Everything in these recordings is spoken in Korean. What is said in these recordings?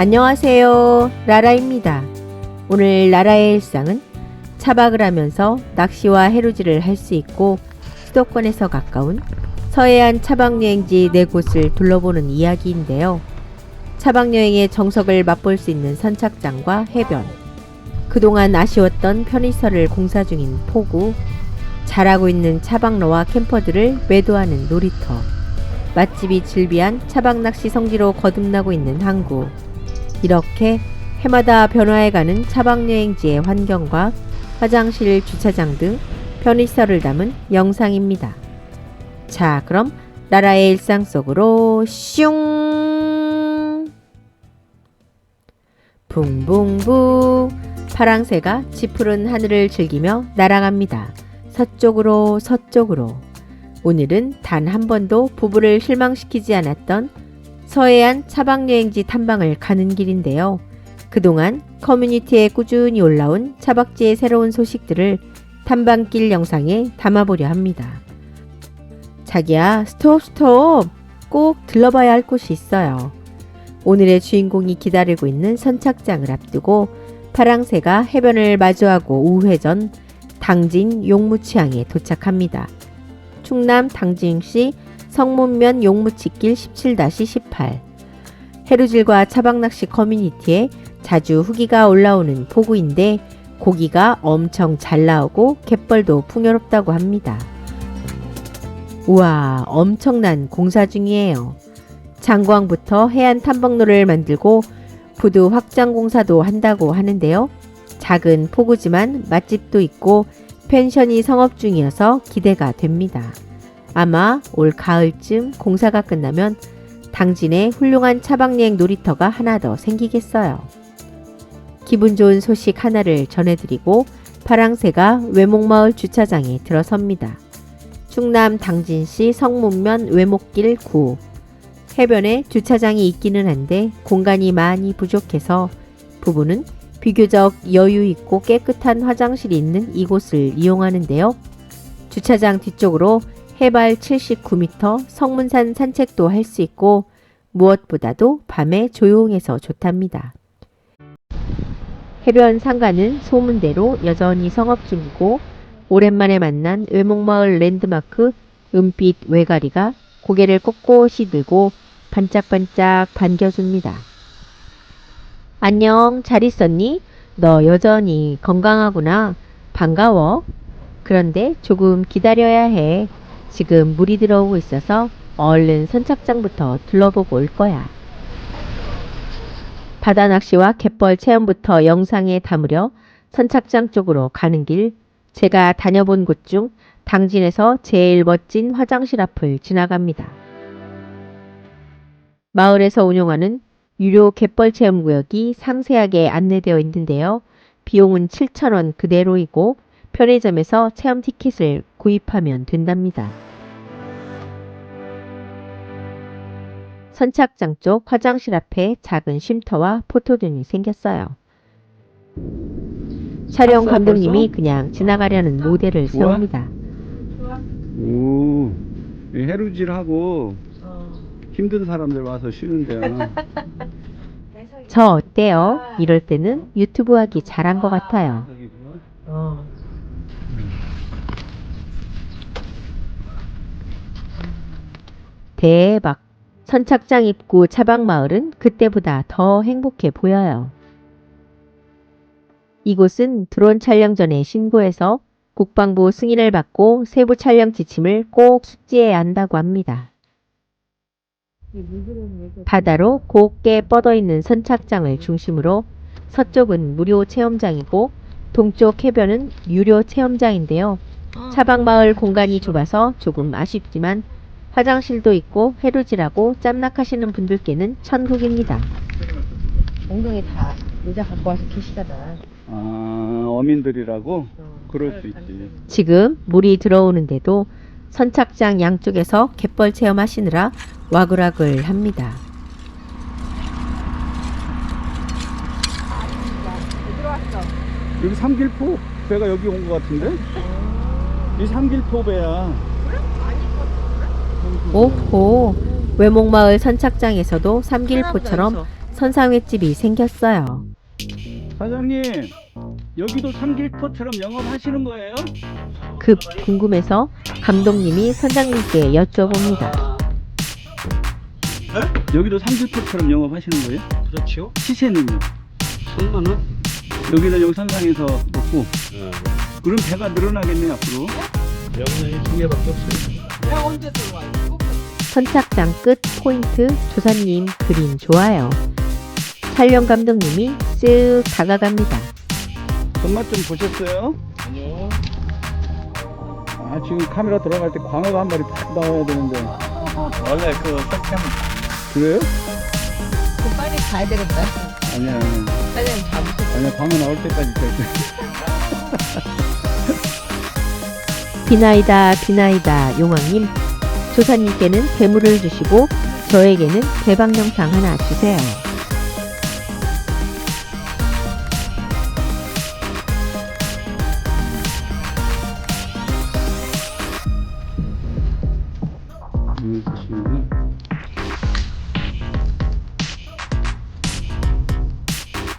안녕하세요. 라라입니다. 오늘 라라의 일상은 차박을 하면서 낚시와 해루질을 할 수 있고 수도권에서 가까운 서해안 차박여행지 네 곳을 둘러보는 이야기인데요. 차박여행의 정석을 맛볼 수 있는 선착장과 해변, 그동안 아쉬웠던 편의시설을 공사 중인 포구, 자라고 있는 차박로와 캠퍼들을 매도하는 놀이터, 맛집이 즐비한 차박낚시 성지로 거듭나고 있는 항구, 이렇게 해마다 변화해가는 차박여행지의 환경과 화장실, 주차장 등 편의시설을 담은 영상입니다. 자, 그럼 나라의 일상 속으로 슝! 붕붕붕 파랑새가 짙푸른 하늘을 즐기며 날아갑니다. 서쪽으로 서쪽으로 오늘은 단 한 번도 부부를 실망시키지 않았던 서해안 차박여행지 탐방을 가는 길인데요. 그동안 커뮤니티에 꾸준히 올라온 차박지의 새로운 소식들을 탐방길 영상에 담아보려 합니다. 자기야, 스톱, 스톱! 꼭 들러봐야 할 곳이 있어요. 오늘의 주인공이 기다리고 있는 선착장을 앞두고 파랑새가 해변을 마주하고 우회전 당진 용무치항에 도착합니다. 충남 당진시 성문면 용무치길 17-18 해루질과 차박낚시 커뮤니티에 자주 후기가 올라오는 포구인데 고기가 엄청 잘 나오고 갯벌도 풍요롭다고 합니다. 우와 엄청난 공사 중이에요. 장광부터 해안 탐방로를 만들고 부두 확장 공사도 한다고 하는데요. 작은 포구지만 맛집도 있고 펜션이 성업 중이어서 기대가 됩니다. 아마 올 가을쯤 공사가 끝나면 당진에 훌륭한 차박여행 놀이터가 하나 더 생기겠어요. 기분 좋은 소식 하나를 전해드리고 파랑새가 외목마을 주차장에 들어섭니다. 충남 당진시 성문면 외목길 9 해변에 주차장이 있기는 한데 공간이 많이 부족해서 부부는 비교적 여유 있고 깨끗한 화장실이 있는 이곳을 이용하는데요. 주차장 뒤쪽으로 해발 79m 성문산 산책도 할 수 있고 무엇보다도 밤에 조용해서 좋답니다. 해변 상가는 소문대로 여전히 성업 중이고 오랜만에 만난 외목마을 랜드마크 은빛 외가리가 고개를 꼿꼿이 들고 반짝반짝 반겨줍니다. 안녕, 잘 있었니? 너 여전히 건강하구나. 반가워. 그런데 조금 기다려야 해. 지금 물이 들어오고 있어서 얼른 선착장부터 둘러보고 올 거야. 바다 낚시와 갯벌 체험부터 영상에 담으려 선착장 쪽으로 가는 길, 제가 다녀본 곳 중 당진에서 제일 멋진 화장실 앞을 지나갑니다. 마을에서 운영하는 유료 갯벌 체험 구역이 상세하게 안내되어 있는데요. 비용은 7,000원 그대로이고 편의점에서 체험 티켓을 구입하면 된답니다. 선착장 쪽 화장실 앞에 작은 쉼터와 포토존이 생겼어요. 촬영 감독님이 벌써? 그냥 지나가려는 모델을 좋아? 세웁니다. 오, 이 해루질하고 힘든 사람들 와서 쉬는데요. 저 어때요? 이럴 때는 유튜브 하기 잘한 것 같아요. 대박! 선착장 입구 차박마을은 그때보다 더 행복해 보여요. 이곳은 드론 촬영 전에 신고해서 국방부 승인을 받고 세부 촬영 지침을 꼭 숙지해야 한다고 합니다. 바다로 곱게 뻗어 있는 선착장을 중심으로 서쪽은 무료 체험장이고 동쪽 해변은 유료 체험장인데요. 차박마을 공간이 좁아서 조금 아쉽지만 화장실도 있고 해루질하고 짬낚하시는 분들께는 천국입니다. 엉덩이 다 모자 갖고 와서 계시잖아. 아, 어민들이라고? 그럴 수 있지. 지금 물이 들어오는데도 선착장 양쪽에서 갯벌 체험하시느라 와글와글 합니다. 여기 삼길포 배가 여기 온 것 같은데? 이 삼길포 배야. 오호 외목마을 선착장에서도 삼길포처럼 선상횟집이 생겼어요. 사장님, 여기도 삼길포처럼 영업하시는 거예요? 급 궁금해서 감독님이 선장님께 여쭤봅니다. 여기도 삼길포처럼 영업하시는 거예요? 그렇지요? 시세는요? 천만원? 여기는 용산상에서 먹고 그럼 배가 늘어나겠네 앞으로. 여기는 두 개밖에 없어요. 선착장 끝 포인트 조사님 그림 좋아요. 촬영 감독님이 쓱 다가갑니다. 손맛 좀 보셨어요? 아니요. 아 지금 카메라 들어갈 때 광어가 한 마리 팍 나와야 되는데 원래 그 석템 그래요? 그 빨리 가야 되겠다. 아니야 아니야 사장님 잡으세요. 아니야 광어 나올 때까지 있어야 돼. 비나이다 비나이다 용왕님 조사님께는 괴물을 주시고 저에게는 대박 영상 하나 주세요.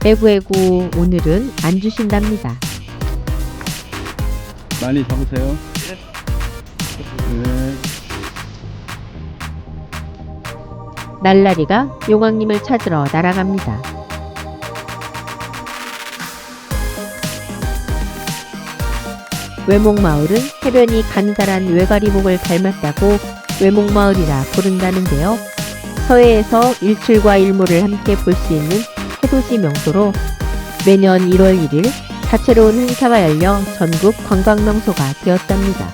에구에구 오늘은 안 주신답니다. 많이 잡으세요. 네. 날라리가 용왕님을 찾으러 날아갑니다. 외목마을은 해변이 가느다란 외가리목을 닮았다고 외목마을이라 부른다는데요. 서해에서 일출과 일몰을 함께 볼 수 있는 해돋이 명소로 매년 1월 1일 다채로운 행사가 열려 전국 관광명소가 되었답니다.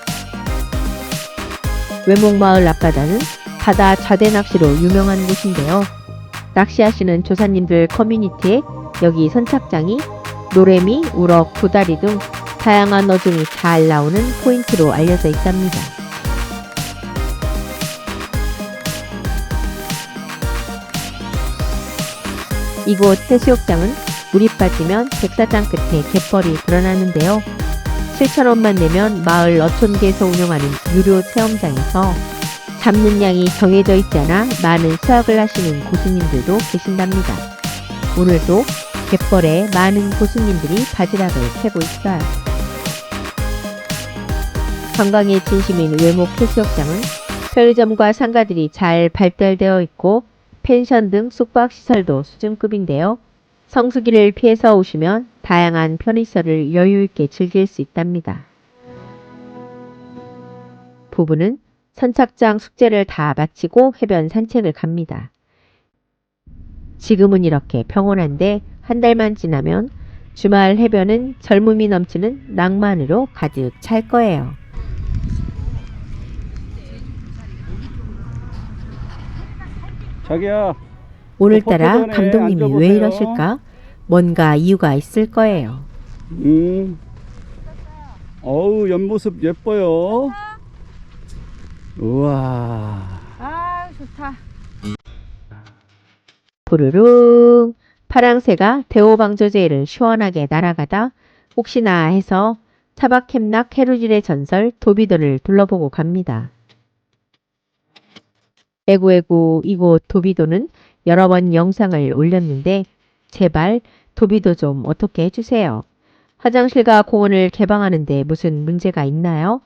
외목마을 앞바다는 바다 좌대 낚시로 유명한 곳인데요. 낚시하시는 조사님들 커뮤니티에 여기 선착장이 노래미, 우럭, 구다리 등 다양한 어종이 잘 나오는 포인트로 알려져 있답니다. 이곳 해수욕장은 물이 빠지면 백사장 끝에 갯벌이 드러나는데요. 7,000원만 내면 마을 어촌계에서 운영하는 유료 체험장에서 잡는 양이 정해져 있지 않아 많은 수확을 하시는 고수님들도 계신답니다. 오늘도 갯벌에 많은 고수님들이 바지락을 캐고 있어요. 관광의 진심인 외목 해수욕장은 편의점과 상가들이 잘 발달되어 있고 펜션 등 숙박시설도 수준급인데요. 성수기를 피해서 오시면 다양한 편의시설을 여유있게 즐길 수 있답니다. 부부는 선착장 숙제를 다 마치고 해변 산책을 갑니다. 지금은 이렇게 평온한데 한 달만 지나면 주말 해변은 젊음이 넘치는 낭만으로 가득 찰 거예요. 자기야 오늘따라 포토존에 감독님이 왜. 이러실까? 뭔가 이유가 있을 거예요. 음. 어우 옆모습 예뻐요. 우와. 아 좋다. 부르릉 파랑새가 대오방조제를 시원하게 날아가다 혹시나 해서 차박햄낙 해루질의 전설 도비도를 둘러보고 갑니다. 에구에구 이곳 도비도는 여러 번 영상을 올렸는데 제발 도비도 좀 어떻게 해주세요. 화장실과 공원을 개방하는데 무슨 문제가 있나요?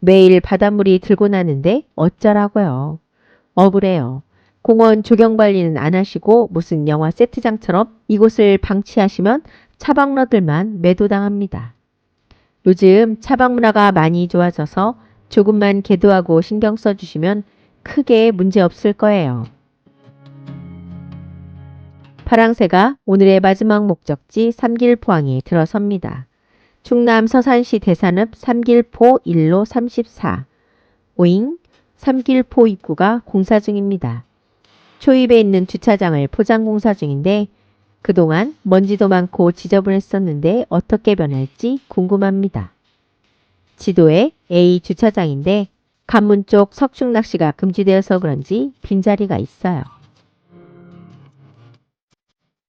매일 바닷물이 들고 나는데 어쩌라고요. 억울해요. 공원 조경 관리는 안 하시고 무슨 영화 세트장처럼 이곳을 방치하시면 차박러들만 매도당합니다. 요즘 차박 문화가 많이 좋아져서 조금만 개도하고 신경 써주시면 크게 문제 없을 거예요. 파랑새가 오늘의 마지막 목적지 삼길포항에 들어섭니다. 충남 서산시 대산읍 삼길포 1로 34. 오잉 삼길포 입구가 공사 중입니다. 초입에 있는 주차장을 포장 공사 중인데 그동안 먼지도 많고 지저분했었는데 어떻게 변할지 궁금합니다. 지도에 A 주차장인데 관문 쪽 석축 낚시가 금지되어서 그런지 빈자리가 있어요.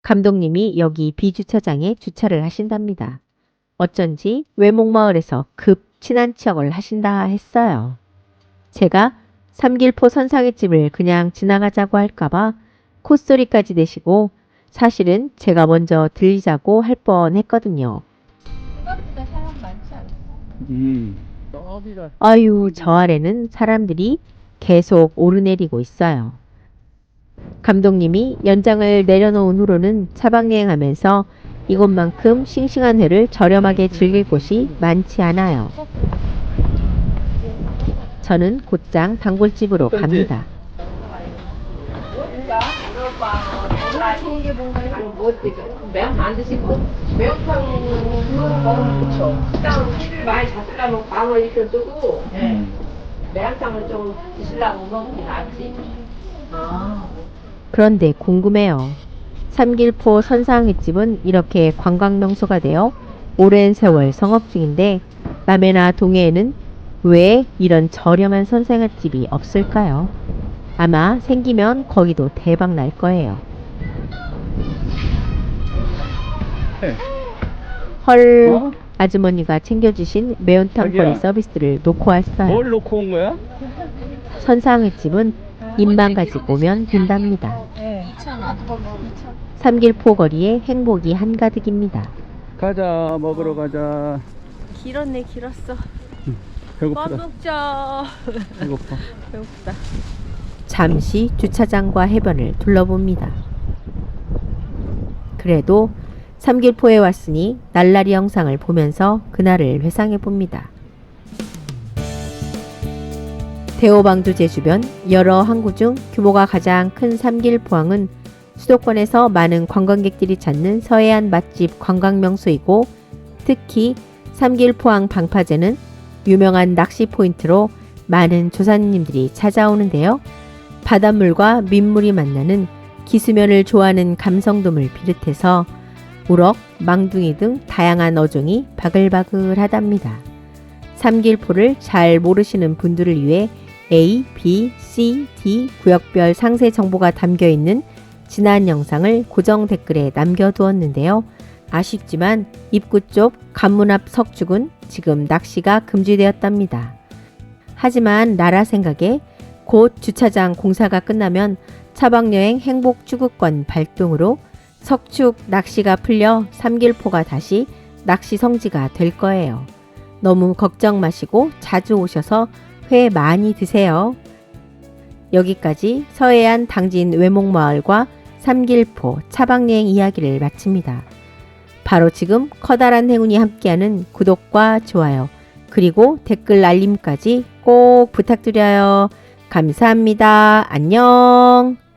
감독님이 여기 B 주차장에 주차를 하신답니다. 어쩐지 외목마을에서 급 친한 척을 하신다 했어요. 제가 삼길포 선상의 집을 그냥 지나가자고 할까봐 콧소리까지 내시고 사실은 제가 먼저 들리자고 할 뻔 했거든요. 생각보다 사람 많지 않아. 음. 아유, 저 아래는 사람들이 계속 오르내리고 있어요. 감독님이 연장을 내려놓은 후로는 차박여행하면서 이곳만큼 싱싱한 회를 저렴하게 즐길 곳이 많지 않아요. 저는 곧장 단골집으로 갑니다. 매운 안 드시고 매운탕 많이 광을 이렇게 음. 매운탕을 좀 드시려고 먹는 게 낫지. 그런데 궁금해요. 삼길포 선상횟집은 이렇게 관광 명소가 되어 오랜 세월 성업 중인데 남해나 동해에는 왜 이런 저렴한 선상횟집이 없을까요? 아마 생기면 거기도 대박 날 거예요. 해. 헐 어? 아주머니가 챙겨주신 매운탕. 거리 서비스를 놓고 왔어요. 뭘 놓고 온 거야? 선상횟집은 입만 가지고 오면 된답니다. 네. 2,000원. 삼길포 거리에 행복이 한가득입니다. 가자 먹으러 가자. 길었네 길었어. 배고프다. 먹자. 배고파. 배고프다. 잠시 주차장과 해변을 둘러봅니다. 그래도 삼길포에 왔으니 날라리 영상을 보면서 그날을 회상해 봅니다. 대호방두제 주변 여러 항구 중 규모가 가장 큰 삼길 포항은 수도권에서 많은 관광객들이 찾는 서해안 맛집 관광 명소이고 특히 삼길 포항 방파제는 유명한 낚시 포인트로 많은 조사님들이 찾아오는데요. 바닷물과 민물이 만나는 기수면을 좋아하는 감성돔을 비롯해서 우럭, 망둥이 등 다양한 어종이 바글바글하답니다. 삼길포를 잘 모르시는 분들을 위해 A, B, C, D 구역별 상세 정보가 담겨 있는 지난 영상을 고정 댓글에 남겨두었는데요. 아쉽지만 입구 쪽 관문 앞 석축은 지금 낚시가 금지되었답니다. 하지만 나라 생각에 곧 주차장 공사가 끝나면 차박여행 행복 추구권 발동으로 석축 낚시가 풀려 삼길포가 다시 낚시 성지가 될 거예요. 너무 걱정 마시고 자주 오셔서 회 많이 드세요. 여기까지 서해안 당진 외목마을과 삼길포 차박여행 이야기를 마칩니다. 바로 지금 커다란 행운이 함께하는 구독과 좋아요 그리고 댓글 알림까지 꼭 부탁드려요. 감사합니다. 안녕.